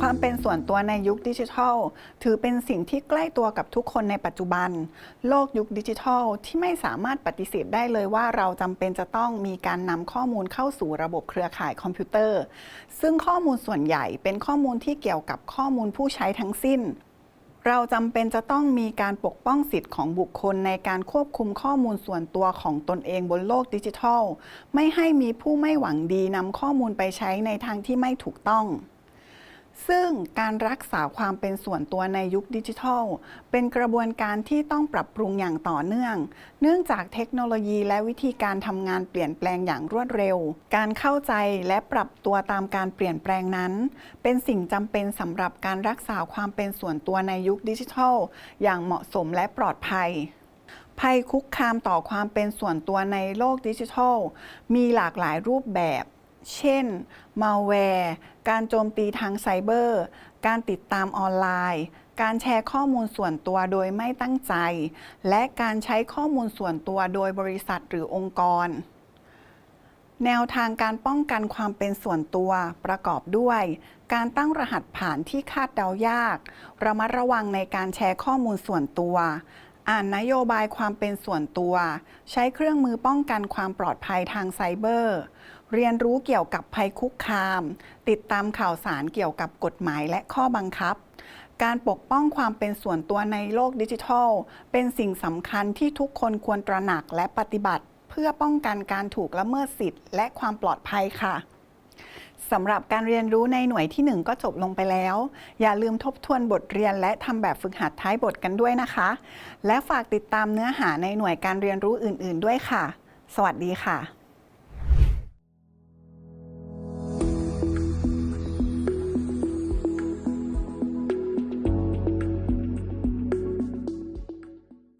ความเป็นส่วนตัวในยุคดิจิทัล ถือเป็นสิ่งที่ใกล้ตัวกับทุกคนในปัจจุบัน โลกยุคดิจิทัล ที่ไม่สามารถปฏิเสธได้เลยว่าเราจำเป็นจะต้องมีการนำข้อมูลเข้าสู่ระบบเครือข่ายคอมพิวเตอร์ ซึ่งข้อมูลส่วนใหญ่เป็นข้อมูลที่เกี่ยวกับข้อมูลผู้ใช้ทั้งสิ้นเราจำเป็นจะต้องมีการปกป้องสิทธิ์ของบุคคลในการควบคุมข้อมูลส่วนตัวของตนเองบนโลกดิจิทัล ไม่ให้มีผู้ไม่หวังดีนำข้อมูลไปใช้ในทางที่ไม่ถูกต้อง ซึ่งการรักษาความเป็นส่วนตัวในยุคดิจิทัล เป็นกระบวนการที่ต้องปรับปรุงอย่างต่อเนื่อง เนื่องจากเทคโนโลยีและวิธีการทำงานเปลี่ยนแปลงอย่างรวดเร็ว การเข้าใจและปรับตัวตามการเปลี่ยนแปลงนั้น เป็นสิ่งจำเป็นสำหรับการรักษาความเป็นส่วนตัวในยุคดิจิทัล อย่างเหมาะสมและปลอดภัยภัยคุกคามต่อความเป็นส่วนตัวในโลกดิจิทัล มีหลากหลายรูปแบบ เช่นมาแวร์ การโจมตีทางไซเบอร์ การติดตามออนไลน์ การแชร์ข้อมูลส่วนตัวโดยไม่ตั้งใจ และการใช้ข้อมูลส่วนตัวโดยบริษัทหรือองค์กร แนวทางการป้องกันความเป็นส่วนตัวประกอบด้วย การตั้งรหัสผ่านที่คาดเดายาก ระมัดระวังในการแชร์ข้อมูลส่วนตัว อ่านนโยบายความเป็นส่วนตัว ใช้เครื่องมือป้องกันความปลอดภัยทางไซเบอร์ เรียนรู้เกี่ยวกับภัยคุกคาม ติดตามข่าวสารเกี่ยวกับกฎหมายและข้อบังคับ การปกป้องความเป็นส่วนตัวในโลกดิจิทัล เป็นสิ่งสำคัญที่ทุกคนควรตระหนักและปฏิบัติ เพื่อป้องกันการถูกละเมิดสิทธิ์และความปลอดภัยค่ะ สำหรับการเรียนรู้ในหน่วยที่ 1 ก็จบลงไปแล้ว อย่าลืมทบทวนบทเรียนและทำแบบฝึกหัดท้ายบทกันด้วยนะคะ และฝากติดตามเนื้อหาในหน่วยการเรียนรู้อื่น ๆ ด้วยค่ะ สวัสดีค่ะ